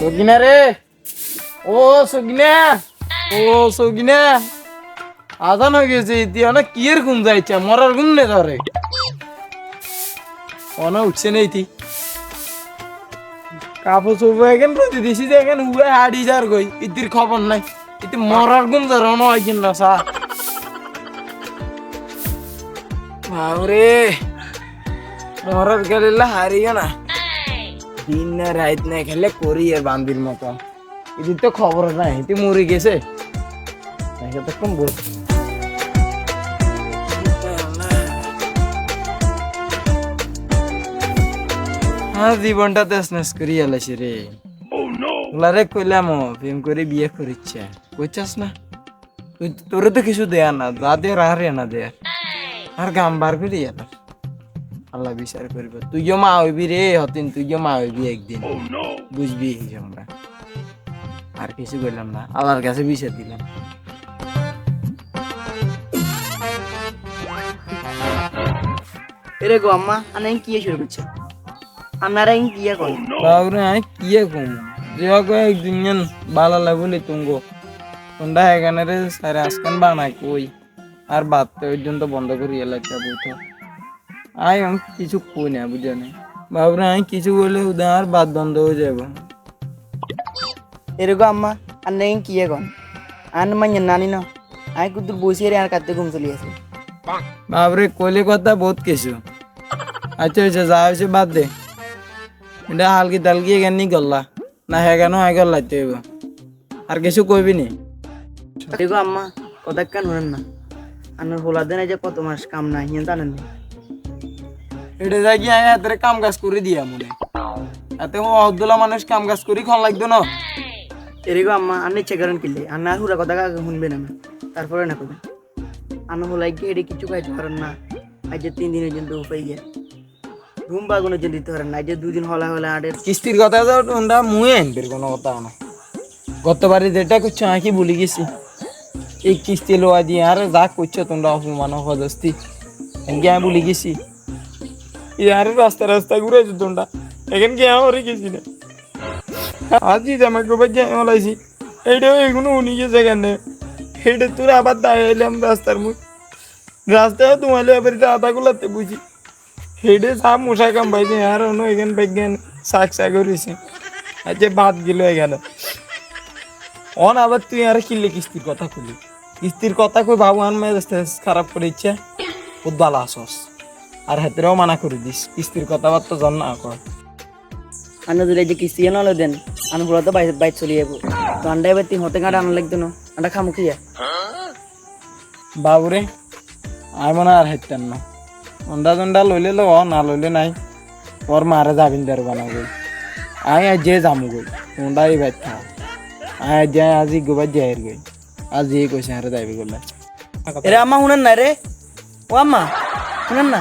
সগিনা রে। ও সগিনা। ও সগিনা। আজান হয়ে গেছে তুই অনেক কিয়ের ঘুম যাইছে? মরার ঘুম নে ধরে। অনেক উঠছে নেই তুই কাপড় চোপড় এখন প্রতি দিছি যে এখন উবে হাড়ি যার গই ইতির খবর নাই। ইতি মরার ঘুম ধরে, অন হয় কিনা সা বাবরে। মরার গেলে হারিয়ে না দিন না রাত না খেলে করি আর বান্দির মতো। এদিক তো খবর নাই তুই মরে গেছে। কোন বল। হ্যাঁ জীবনটা তেস নেস করি এলাছি রে। ওলারে কইলাম প্রেম করে বিয়ে করিচ্ছে। কইছাস না? তোরে তো কিছু দেয়া না, যা দে আর না দে আর গাম বার করে এলাম আল্লাহ বিচার করবে। তুইও মা হইবি রে হতিন তুইও মা হইবি একদিন। বুঝবি এই আমরা। আর কিছু বললাম না আল্লাহর কাছে বিচার দিলাম। এরে গো আম্মা আনা কি শুরু করছে? আপনারা কি করেন? বাবরে আমি কি কম? যে কয় একদিন বালা লাগবলি তুঙ্গো। তোমরা এখানে রে সারে আজকান বানাই কই আর বাদ তো ওই জন্য তো বন্ধ করি এলাকা বইতো আই আমি কিছু কই না বুঝানে বাবরে আমি কিছু বললে উদা আর বাদ বন্ধ হয়ে যাব। এরে গো আম্মা আনা কি কন আন মানে নানি না? আই কুতুর বসে আর কাতে ঘুম চলি আছে বাবরে কইলে কথা বহুত কিছু আচ্ছা আচ্ছা যা হয়েছে বাদ দে। এটা হালকি তালকি এখান নি গল্লা। না হ্যাঁ কেন হ্যাঁ গল্লা হইব। আর কিছু কইবি নি? গো আম্মা কথা কেন না? আনার হোলা দেন যে কত মাস কাম নাই জানেন না? এটা যাই গিয়ে হাতের কাম কাজ করে দিয়া মনে। এতে অহদুল্লা মানুষ কাম কাজ করি খন লাগতো না। এরে গো আম্মা আন্নে ইচ্ছা করেন কিনলে আন্না হুরা কথা কাকে শুনবে না না তারপরে না কবে? আনো হোলাই গিয়ে এটা কিছু খাইতে পারেন না। আজ যে তিন দিনের জন্য উপায় গিয়ে। ঘুম বাগুনের জন্য দিতে পারেন না। আজ যে দুদিন হলা হলা আটের কিস্তির কথা তো তোমরা মুয়ে আনবির কোনো কথা না। গতবারে যেটা করছ আমি কি ভুলে গেছি। এই কিস্তি লোয়া দিয়ে আর যা করছ তোমরা অপমান হদস্তি আমি ভুলে গেছি। ইয়ার রাস্তা রাস্তা ঘুরেছো তোমরা এখান কি আমার গেছি না আজই জামা কাপড় যাই ওলাইছি এইটাও এগুলো উনি গেছে কেন এইটা তোর আবার দাঁড়াইলাম রাস্তার মুখ। রাস্তায় তোমার এবার আধা গুলাতে বুঝি। হেডে সব মশা কাম পাইছে আর অন্য এখান বিজ্ঞান শাক শাক করেছে। আচ্ছা বাদ গেল এখানে। অন আবার তুই আর কিনলে কিস্তির কথা কইলি? কিস্তির কথা কই বাবু আন মেজাজ খারাপ করে ইচ্ছে উদ্বাল আসস। আর হাতেরাও মানা করে দিস। কিস্তির কথাবার্তা জন না কর আন্না যদি যে কিস্তি না হলো দেন আনো হুলা তো বাইরে বাইর চলে যাব তো আন্ডা এবার তিন হতে কাটা আনা লাগতো না। আন্ডা খামু কি বাবুরে আই মনে আর হাইতেন না। অন্ডা জন্ডা লইলে লো না লইলে নাই। ওর মারে যাবিন দার বানাবো আই আজ যে যামু গই তোমরা এই বাইর আই আজ যাই আজি গোবার যাই গই আজ কইছে হারে যাইবি গলে। এরে আম্মা শুনেন না রে? ও আম্মা শুনেন না?